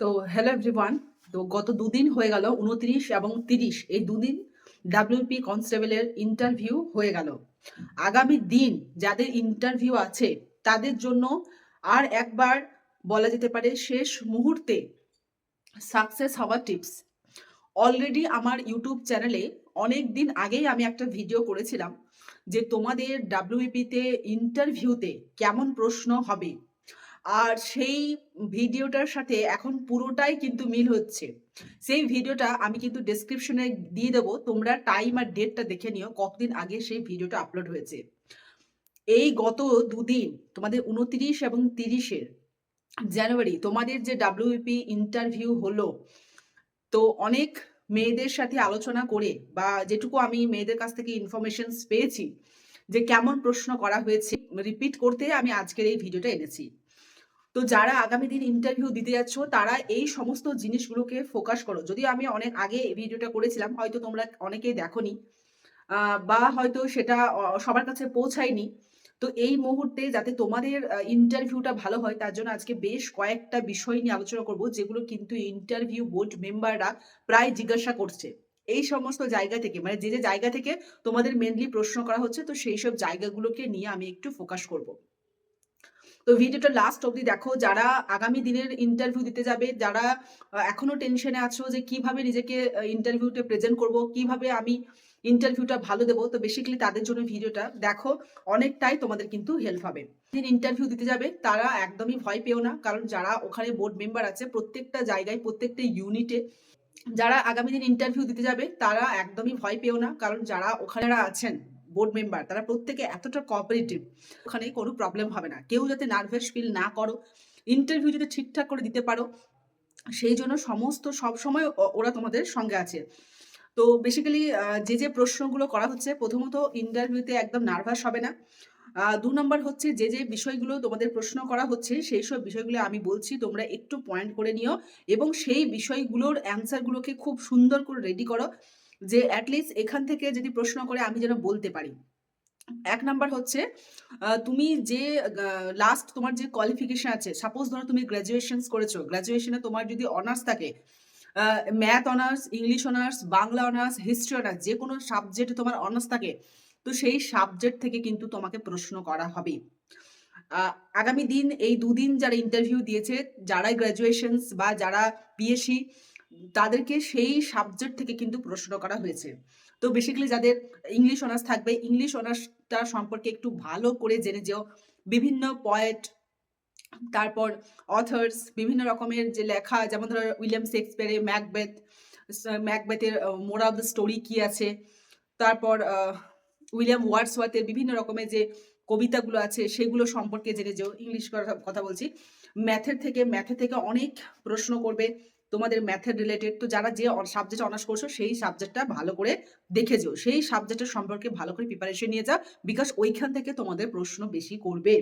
তো hello everyone তো গত দুদিন হয়ে গেল উনত্রিশ এবং তিরিশ। এই দুদিন ডাব্লিউপি কনস্টেবলের ইন্টারভিউ হয়ে গেল। আগামী দিন যাদের ইন্টারভিউ আছে, তাদের জন্য আর একবার বলা যেতে পারে শেষ মুহূর্তে সাকসেস হওয়ার টিপস অলরেডি আমার ইউটিউব চ্যানেলে অনেক দিন আগেই আমি একটা ভিডিও করেছিলাম যে তোমাদের ডাব্লিউপিতে ইন্টারভিউতে কেমন প্রশ্ন হবে। আর সেই ভিডিওটার সাথে এখন পুরোটাই কিন্তু মিল হচ্ছে। সেই ভিডিওটা আমি কিন্তু ডেসক্রিপশনে দিয়ে দেবো। তোমরা টাইম আর ডেটটা দেখে নিও, কতদিন আগে সেই ভিডিওটা আপলোড হয়েছে। এই গত দুদিন, তোমাদের উনত্রিশ এবং তিরিশের জানুয়ারি, তোমাদের যে ডাব্লিউপি ইন্টারভিউ হলো, তো অনেক মেয়েদের সাথে আলোচনা করে বা যেটুকু আমি মেয়েদের কাছ থেকে ইনফরমেশন পেয়েছি, যে কেমন প্রশ্ন করা হয়েছে রিপিট করতে আমি আজকের এই ভিডিওটা এনেছি। তো যারা আগামী দিন ইন্টারভিউ দিতে যাচ্ছ, তারা এই সমস্ত জিনিসগুলোকে ফোকাস করো। যদি আমি অনেক আগে ভিডিওটা করেছিলাম, হয়তো তোমরা অনেকেই দেখোনি বা হয়তো সেটা সবার কাছে পৌঁছায়নি। তো এই মুহূর্তে যাতে তোমাদের ইন্টারভিউটা ভালো হয়, তার জন্য আজকে বেশ কয়েকটা বিষয় নিয়ে আলোচনা করব, যেগুলো কিন্তু ইন্টারভিউ বোর্ড মেম্বাররা প্রায় জিজ্ঞাসা করছে। এই সমস্ত জায়গা থেকে মানে যে যে জায়গা থেকে তোমাদের মেনলি প্রশ্ন করা হচ্ছে, তো সেই সব জায়গাগুলোকে নিয়ে আমি একটু ফোকাস করব। তো ভিডিওটা লাস্ট অবধি দেখো। যারা আগামী দিনের ইন্টারভিউ দিতে যাবে, যারা এখনও টেনশনে আছো যে কীভাবে নিজেকে ইন্টারভিউতে প্রেজেন্ট করব, কীভাবে আমি ইন্টারভিউটা ভালো দেবো, তো বেসিক্যালি তাদের জন্য ভিডিওটা দেখো। অনেকটাই তোমাদের কিন্তু হেল্প হবে। দিন ইন্টারভিউ দিতে যাবে, তারা একদমই ভয় পেও না। কারণ যারা ওখানে বোর্ড মেম্বার আছে, প্রত্যেকটা জায়গায়, প্রত্যেকটা ইউনিটে যারা আগামী দিন ইন্টারভিউ দিতে যাবে, তারা একদমই ভয় পেও না। কারণ যারা ওখানে আছেন বোর্ড মেম্বার তারা প্রত্যেকে এতটা কোঅপারেটিভ ওখানে কোনো প্রবলেম হবে না। কেউ যাতে নার্ভাস ফিল না করো ইন্টারভিউ যদি ঠিকঠাক করে দিতে পারো, সেই জন্য সমস্ত সব সময় ওরা তোমাদের সঙ্গে আছে। তো বেসিক্যালি যে যে প্রশ্নগুলো করা হচ্ছে, প্রথমত ইন্টারভিউতে একদম নার্ভাস হবে না। দু নম্বর হচ্ছে যে যে বিষয়গুলো তোমাদের প্রশ্ন করা হচ্ছে, সেই সব বিষয়গুলো আমি বলছি, তোমরা একটু পয়েন্ট করে নিও এবং সেই বিষয়গুলোর অ্যান্সারগুলোকে খুব সুন্দর করে রেডি করো। যে অ্যাটলিস্ট এখান থেকে যদি প্রশ্ন করে আমি যেন বলতে পারি। এক নাম্বার হচ্ছে তুমি যে লাস্ট তোমার যে কোয়ালিফিকেশন আছে সাপোজ ধরো তুমি গ্র্যাজুয়েশন করেছ গ্র্যাজুয়েশনে তোমার যদি অনার্স থাকে math honours English honours Bangla honours history honours যে কোনো সাবজেক্টে তোমার অনার্স থাকে, তো সেই সাবজেক্ট থেকে কিন্তু তোমাকে প্রশ্ন করা হবে। আগামী দিন এই দুদিন যারা ইন্টারভিউ দিয়েছে যারা গ্র্যাজুয়েশনস বা যারা পিএসসি তাদেরকে সেই সাবজেক্ট থেকে কিন্তু প্রশ্ন করা হয়েছে। তো বেসিক্যালি যাদের ইংলিশ অনার্স থাকবে ইংলিশ অনার্সটা সম্পর্কে একটু ভালো করে জেনে যেও। বিভিন্ন পয়েট তারপর অথার্স বিভিন্ন রকমের যে লেখা, যেমন ধরো উইলিয়াম শেক্সপিয়ারের ম্যাকবেথ ম্যাকবেথের মোরা অফ দ্য স্টোরি কি আছে? তারপর উইলিয়াম ওয়ার্ডসওয়ার্থের বিভিন্ন রকমের যে কবিতাগুলো আছে, সেগুলো সম্পর্কে জেনে যেও। ইংলিশ কথা- বলছি। ম্যাথের থেকে ম্যাথের থেকে অনেক প্রশ্ন করবে। তোমাদের ম্যাথের রিলেটেড তো যারা যে সাবজেক্ট অনার্স করছ, সেই সাবজেক্টটা ভালো করে দেখে যেও। সেই সাবজেক্টের সম্পর্কে ভালো করে প্রিপারেশন নিয়ে যাও বিকজ ওইখান থেকে তোমাদের প্রশ্ন বেশি করবে।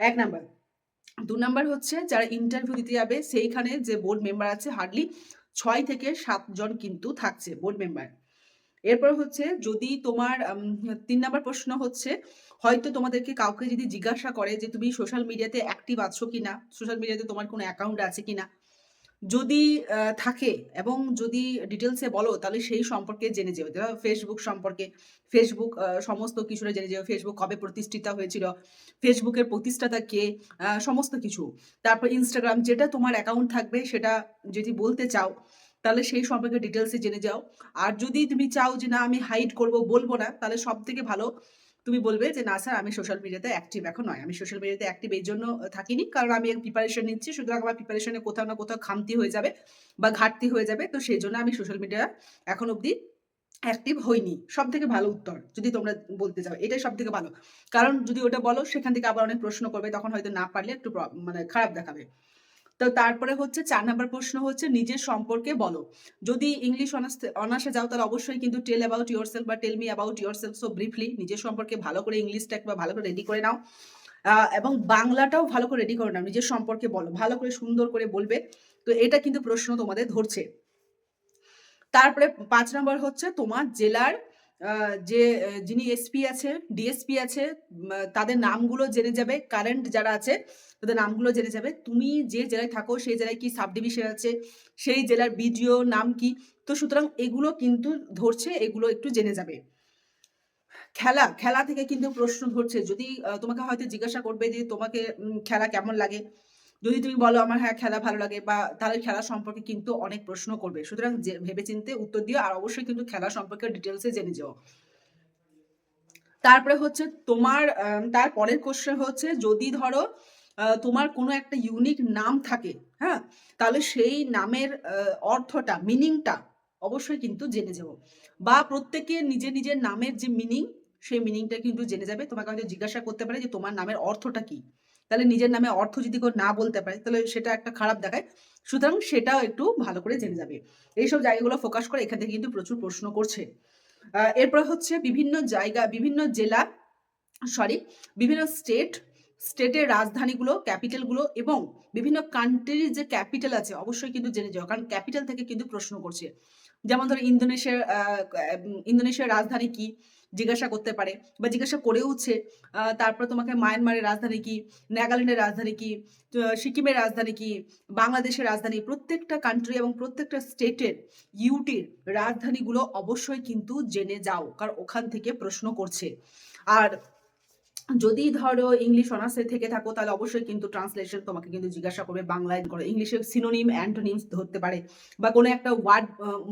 এক নাম্বার দু নাম্বার হচ্ছে যারা ইন্টারভিউ দিতে যাবে, সেইখানে যে বোর্ড মেম্বার আছে হার্ডলি ছয় থেকে সাতজন কিন্তু থাকছে বোর্ড মেম্বার এরপর হচ্ছে যদি তোমার তিন নাম্বার প্রশ্ন হচ্ছে, হয়তো তোমাদেরকে কাউকে যদি জিজ্ঞাসা করে যে, তুমি সোশ্যাল মিডিয়াতে অ্যাক্টিভ আছো কিনা? সোশ্যাল মিডিয়াতে তোমার কোনো অ্যাকাউন্ট আছে কিনা? যদি থাকে এবং যদি ডিটেলসে বলো, তাহলে সেই সম্পর্কে জেনে যেও। ফেসবুক সম্পর্কে ফেসবুক সমস্ত কিছুটা জেনে যেও। ফেসবুক কবে প্রতিষ্ঠিত হয়েছিল? ফেসবুকের প্রতিষ্ঠাতা কে? সমস্ত কিছু। তারপর ইনস্টাগ্রাম যেটা তোমার অ্যাকাউন্ট থাকবে, সেটা যদি বলতে চাও, তাহলে সেই সম্পর্কে ডিটেলসে জেনে যাও। আর যদি তুমি চাও যে, না, আমি হাইড করব, বলব না, তাহলে সব থেকে ভালো তুমি বলবে যে, না, স্যার, আমি সোশ্যাল মিডিয়াতে অ্যাক্টিভ এখন নয়। আমি সোশ্যাল মিডিয়াতে অ্যাক্টিভ এই জন্য থাকিনি। কারণ আমি প্রিপারেশন নিচ্ছি। সুতরাং আমার প্রিপারেশনে কোথাও না কোথাও খামতি হয়ে যাবে বা ঘাটতি হয়ে যাবে। তো সেই জন্য আমি সোশ্যাল মিডিয়া এখন অবধি অ্যাক্টিভ হইনি। সব থেকে ভালো উত্তর, যদি তোমরা বলতে চাও, এটাই সব থেকে ভালো। কারণ যদি ওটা বলো, সেখান থেকে আবার অনেক প্রশ্ন করবে। তখন হয়তো না পারলে একটু মানে খারাপ দেখাবে। তো তারপরে হচ্ছে চার নাম্বার প্রশ্ন হচ্ছে নিজের সম্পর্কে বলো। যদি ইংলিশ অনার্স অনার্সে যাও তাহলে অবশ্যই কিন্তু টেল অ্যাবাউট ইউর সেলফ বা tell me about yourself so briefly নিজের সম্পর্কে ভালো করে ইংলিশটা একবার ভালো করে রেডি করে নাও। এবং বাংলাটাও ভালো করে রেডি করে নাও, নিজের সম্পর্কে বলো, ভালো করে সুন্দর করে বলবে। তো এটা কিন্তু প্রশ্ন তোমাদের ধরছে। তারপরে পাঁচ নম্বর হচ্ছে তোমার জেলার যে যিনি এসপি আছে, ডিএসপি আছে তাদের নামগুলো জেনে যাবে। কারেন্ট যারা আছে তাদের নামগুলো জেনে যাবে। তুমি যে জেলায় থাকো সেই জেলায় কি সাব ডিভিশন আছে, সেই জেলার বিডিও নাম কি? তো সুতরাং এগুলো কিন্তু ধরছে, এগুলো একটু জেনে যাবে। খেলা, খেলা থেকে কিন্তু প্রশ্ন ধরছে। যদি তোমাকে হয়তো জিজ্ঞাসা করবে যে তোমাকে খেলা কেমন লাগে? যদি তুমি বলো আমার হ্যাঁ, খেলা ভালো লাগে বা তাহলে খেলা সম্পর্কে কিন্তু অনেক প্রশ্ন করবে। সুতরাং যে ভেবেচিন্তে উত্তর দিও আর অবশ্যই কিন্তু খেলা সম্পর্কে ডিটেইলস এ জেনে যেও। তারপরে হচ্ছে তোমার তার পরের কোয়েশ্চেন হচ্ছে যদি ধরো তোমার কোনো একটা ইউনিক নাম থাকে, হ্যাঁ? তাহলে সেই নামের অর্থটা, মিনিংটা অবশ্যই কিন্তু জেনে যেও। বা প্রত্যেকের নিজের, নিজের নামের যে মিনিং, সেই মিনিংটা কিন্তু জেনে যাবে। তোমাকে হয়তো জিজ্ঞাসা করতে পারে যে তোমার নামের অর্থটা কি? তাহলে নিজের নামের অর্থ যদি কেউ না বলতে পারে তাহলে সেটা একটা খারাপ দেখায়। সুতরাং সেটাও একটু ভালো করে জেনে যাবে। এইসব জায়গাগুলো ফোকাস করে এখান থেকে কিন্তু প্রচুর প্রশ্ন করছে। এরপরে হচ্ছে বিভিন্ন জায়গা, বিভিন্ন জেলা সরি বিভিন্ন স্টেট, স্টেটের রাজধানীগুলো, ক্যাপিটালগুলো এবং বিভিন্ন কান্ট্রির যে ক্যাপিটাল আছে অবশ্যই কিন্তু জেনে যাও। কারণ ক্যাপিটাল থেকে কিন্তু প্রশ্ন করছে। যেমন ধরো ইন্দোনেশিয়ার ইন্দোনেশিয়ার রাজধানী কি? জিজ্ঞাসা করতে পারে বা জিজ্ঞাসা করেওছে। তারপরে তোমাকে মায়ানমারের রাজধানী কি? নাগাল্যান্ডের রাজধানী কি? সিকিমের রাজধানী কি? বাংলাদেশের রাজধানী, প্রত্যেকটা কান্ট্রি এবং প্রত্যেকটা স্টেটের ইউটির রাজধানীগুলো অবশ্যই কিন্তু জেনে যাও। কারণ ওখান থেকে প্রশ্ন করছে। আর যদি ধরো ইংলিশ অনার্সে থেকে থাকো তাহলে অবশ্যই কিন্তু ট্রান্সলেশন তোমাকে কিন্তু জিজ্ঞাসা করবে বাংলায় করো। ইংলিশের সিনোনিম, অ্যান্টোনিমস ধরতে পারে। বা কোনো একটা ওয়ার্ড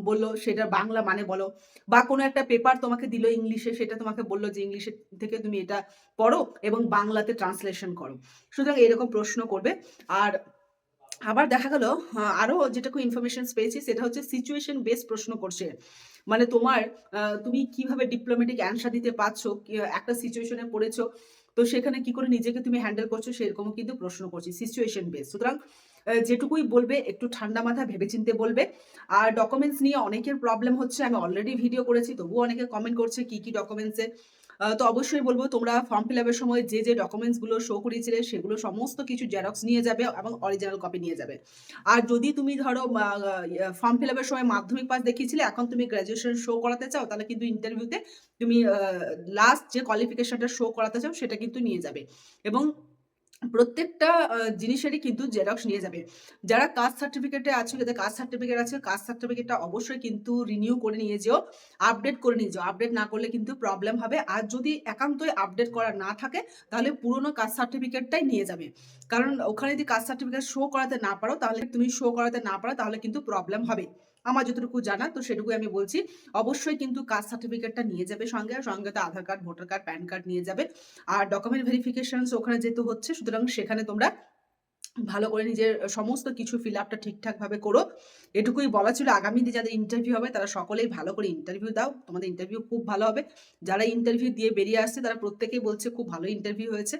বলল সেটা বাংলা মানে বলো। বা কোনো একটা পেপার তোমাকে দিল ইংলিশে সেটা তোমাকে বলল যে ইংলিশে থেকে তুমি এটা পড়ো এবং বাংলাতে ট্রান্সলেশন করো। সুতরাং এরকম প্রশ্ন করবে। আর আবার দেখা গেল আ আরও যেটুকু ইনফরমেশন পেয়েছি সেটা হচ্ছে সিচুয়েশন বেস প্রশ্ন করছে। মানে তোমার তুমি কীভাবে ডিপ্লোম্যাটিক অ্যান্সার দিতে পারছ, একটা সিচুয়েশনে পড়েছো, তো সেখানে কি করে নিজেকে তুমি হ্যান্ডেল করছ সেরকম কিন্তু প্রশ্ন করছি সিচুয়েশন বেস সুতরাং যেটুকুই বলবে একটু ঠান্ডা মাথায় ভেবেচিন্তে বলবে। আর ডকুমেন্টস নিয়ে অনেকের প্রবলেম হচ্ছে আমি অলরেডি ভিডিও করেছি তবুও অনেকে কমেন্ট করছে কি, কি ডকুমেন্টস তো অবশ্যই বলব তোমরা ফর্ম ফিল আপের সময় যে, যে ডকুমেন্টসগুলো শো করিয়েছিলে সেগুলো সমস্ত কিছু জেরক্স নিয়ে যাবে এবং অরিজিনাল কপি নিয়ে যাবে। আর যদি তুমি ধরো ফর্ম ফিল আপের সময় মাধ্যমিক পাস দেখিয়েছিলে এখন তুমি গ্র্যাজুয়েশন শো করাতে চাও তাহলে কিন্তু ইন্টারভিউতে তুমি লাস্ট যে কোয়ালিফিকেশনটা শো করাতে চাও সেটা কিন্তু নিয়ে যাবে। এবং প্রত্যেকটা জিনিসেরই কিন্তু জেরক্স নিয়ে যাবে। যারা কাস্ট সার্টিফিকেট আছো, যাদের কাস্ট সার্টিফিকেট আছে কাস্ট সার্টিফিকেটটা অবশ্যই কিন্তু রিনিউ করে নিয়ে যেও। আপডেট করে নিয়ে যাও। আপডেট না করলে কিন্তু প্রবলেম হবে। আর যদি একান্তই আপডেট করা না থাকে তাহলে পুরনো কাস্ট সার্টিফিকেটটাই নিয়ে যাবে। কারণ ওখানে যদি কাস্ট সার্টিফিকেট শো করাতে না পারো তাহলে তুমি শো করাতে না পারো তাহলে কিন্তু প্রবলেম হবে। আমার যতটুকু জানা তো সেটুকুই আমি বলছি। অবশ্যই কিন্তু কাস্ট সার্টিফিকেটটা নিয়ে যাবে সঙ্গে, সঙ্গে তো Aadhaar card, voter card, PAN card নিয়ে যাবে। আর ডকুমেন্ট ভেরিফিকেশনস ওখানে যেহেতু হচ্ছে সুতরাং সেখানে তোমরা ভালো করে নিজের সমস্ত কিছু ফিল আপটা ঠিকঠাকভাবে করো। এটুকুই বলা ছিল আগামীতে যাদের ইন্টারভিউ হবে তারা সকলেই ভালো করে ইন্টারভিউ দাও। তোমাদের ইন্টারভিউ খুব ভালো হবে। যারা ইন্টারভিউ দিয়ে বেরিয়ে আসছে তারা প্রত্যেকেই বলছে খুব ভালো ইন্টারভিউ হয়েছে।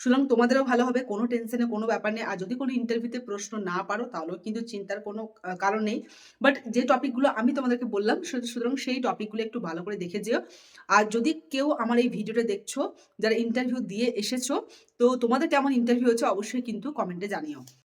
সুতরাং তোমাদেরও ভালো হবে। কোনো টেনশনে কোনো ব্যাপার নেই। আর যদি কোনো ইন্টারভিউতে প্রশ্ন না পারো, তাহলেও কিন্তু চিন্তার কোনো কারণ নেই। বাট যে টপিকগুলো আমি তোমাদেরকে বললাম সুতরাং সেই টপিকগুলো একটু ভালো করে দেখে যেও। আর যদি কেউ আমার এই ভিডিওটা দেখছ, যারা ইন্টারভিউ দিয়ে এসেছ, তো তোমাদের কেমন ইন্টারভিউ হয়েছে, অবশ্যই কিন্তু কমেন্টে জানিও।